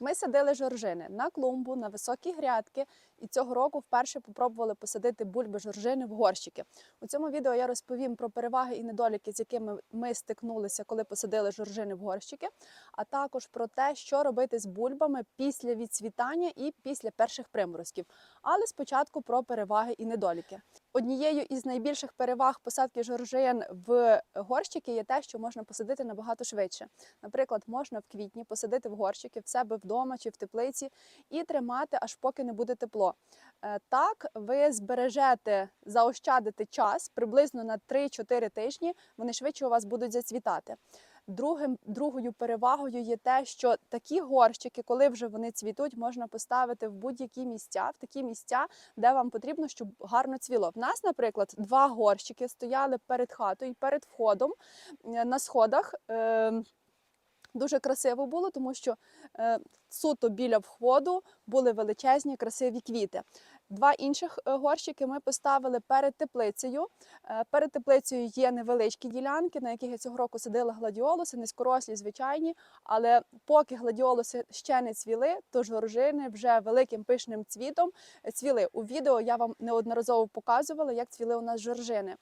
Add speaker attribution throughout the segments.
Speaker 1: Ми садили жоржини на клумбу, на високі грядки, і цього року вперше попробували посадити бульби жоржини в горщики. У цьому відео я розповім про переваги і недоліки, з якими ми стикнулися, коли посадили жоржини в горщики, а також про те, що робити з бульбами після відцвітання і після перших приморозків. Але спочатку про переваги і недоліки. Однією із найбільших переваг посадки жоржин в горщики є те, що можна посадити набагато швидше. Наприклад, можна в квітні посадити в горщики в себе вдома чи в теплиці і тримати аж поки не буде тепло. Е, Так, ви збережете, заощадите час приблизно на 3-4 тижні. Вони швидше у вас будуть зацвітати. Другим, другою перевагою є те, що такі горщики, коли вже вони цвітуть, можна поставити в будь-які місця, в такі місця, де вам потрібно, щоб гарно цвіло. В нас, наприклад, два горщики стояли перед хатою, перед входом е, на сходах. Е, Дуже красиво було, тому що е, суто біля входу були величезні красиві квіти. Два інших е, горщики ми поставили перед теплицею. Е, Перед теплицею є невеличкі ділянки, на яких я цього року садила гладіолуси, низькорослі, звичайні. Але поки гладіолуси ще не цвіли, то жоржини вже великим пишним цвітом цвіли. У відео я вам неодноразово показувала, як цвіли у нас жоржини.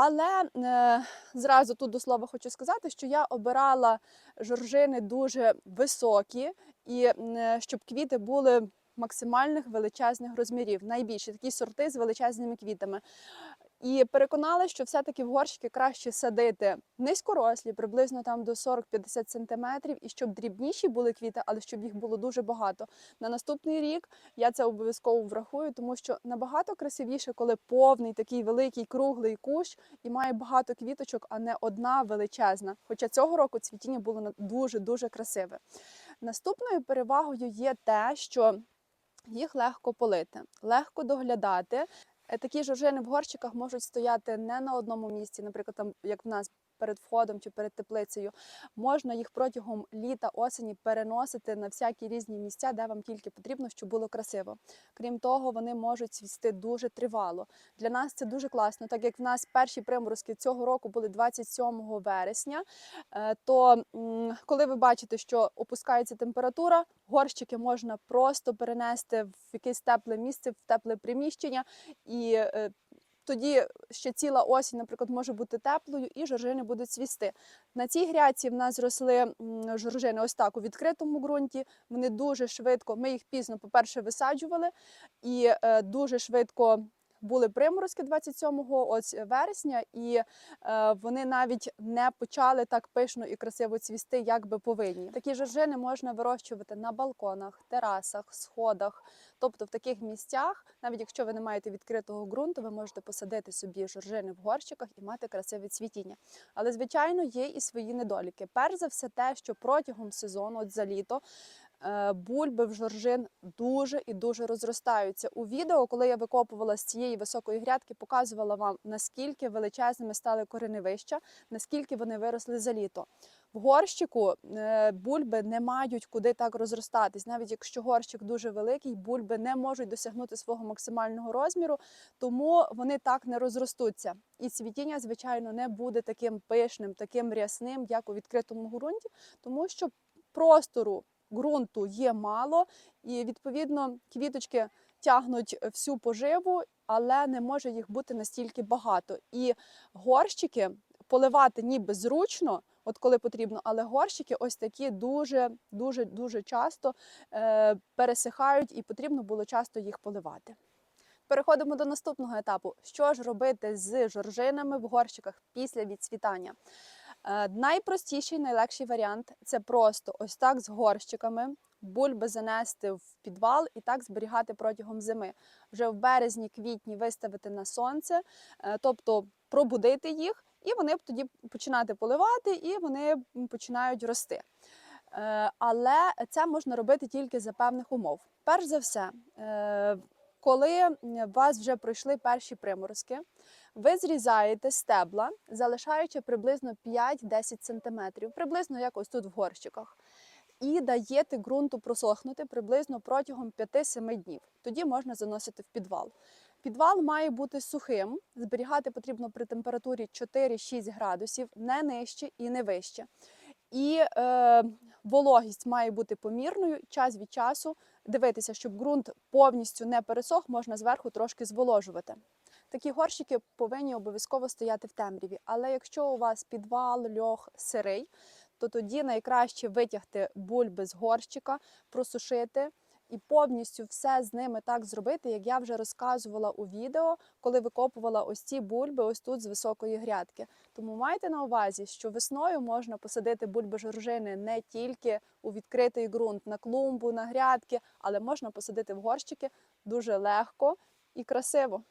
Speaker 1: Але е, зразу тут до слова хочу сказати, що я обирала жоржини дуже високі, і е, щоб квіти були максимальних величезних розмірів, найбільші такі сорти з величезними квітами. І переконала, що все-таки в горщики краще садити низькорослі, приблизно там до 40-50 см, і щоб дрібніші були квіти, але щоб їх було дуже багато. На наступний рік я це обов'язково врахую, тому що набагато красивіше, коли повний такий великий круглий кущ і має багато квіточок, а не одна величезна. Хоча цього року цвітіння було дуже дуже красиве. Наступною перевагою є те, що їх легко полити, легко доглядати. Е, Такі жоржини в горщиках можуть стояти не на одному місці, наприклад, там як в нас перед входом чи перед теплицею. Можна їх протягом літа осені переносити на всякі різні місця, де вам тільки потрібно, щоб було красиво. Крім того, вони можуть цвісти дуже тривало. Для нас це дуже класно, так як в нас перші приморозки цього року були 27 вересня. е, То коли ви бачите, що опускається температура, горщики можна просто перенести в якесь тепле місце, в тепле приміщення і. Тоді ще ціла осінь, наприклад, може бути теплою, і жоржини будуть цвісти. На цій гряці в нас зросли жоржини ось так у відкритому ґрунті. Вони дуже швидко. Ми їх пізно, по-перше, висаджували, і е, дуже швидко були приморозки 27 ось вересня, і е, вони навіть не почали так пишно і красиво цвісти, як би повинні. Такі жоржини можна вирощувати на балконах, терасах, сходах. Тобто в таких місцях, навіть якщо ви не маєте відкритого ґрунту, ви можете посадити собі жоржини в горщиках і мати красиве цвітіння. Але, звичайно, є і свої недоліки. Перш за все, те, що протягом сезону, от за літо, е, бульби в жоржин дуже і дуже розростаються. У відео, коли я викопувала з цієї високої грядки, показувала вам, наскільки величезними стали кореневища, наскільки вони виросли за літо. В горщику е, бульби не мають куди так розростатись. Навіть якщо горщик дуже великий, бульби не можуть досягнути свого максимального розміру, тому вони так не розростуться. І цвітіння, звичайно, не буде таким пишним, таким рясним, як у відкритому ґрунті, тому що простору ґрунту є мало, і відповідно квіточки тягнуть всю поживу, але не може їх бути настільки багато. І горщики поливати ніби зручно, от коли потрібно, але горщики ось такі дуже дуже дуже часто е, пересихають, і потрібно було часто їх поливати. Переходимо до наступного етапу. Що ж робити з жоржинами в горщиках після відцвітання? Е, найпростіший, найлегший варіант це просто ось так з горщиками. Бульби занести в підвал і так зберігати протягом зими. Вже в березні, квітні виставити на сонце, е, тобто пробудити їх, і вони б тоді починати поливати, і вони починають рости. Е, Але це можна робити тільки за певних умов. Перш за все, коли у вас вже пройшли перші приморозки, ви зрізаєте стебла, залишаючи приблизно 5-10 см, приблизно як ось тут в горщиках. І даєте ґрунту просохнути приблизно протягом 5-7 днів. Тоді можна заносити в підвал. Підвал має бути сухим, зберігати потрібно при температурі 4-6 градусів, не нижче і не вище. І е, вологість має бути помірною. Час від часу дивитися, щоб ґрунт повністю не пересох, можна зверху трошки зволожувати. Такі горщики повинні обов'язково стояти в темряві. Але якщо у вас підвал, льох сирий, то тоді найкраще витягти бульби з горщика, просушити і повністю все з ними так зробити, як я вже розказувала у відео, коли викопувала ось ці бульби, ось тут з високої грядки. Тому майте на увазі, що весною можна посадити бульби жоржини не тільки у відкритий ґрунт, на клумбу, на грядки, але можна посадити в горщики дуже легко і красиво.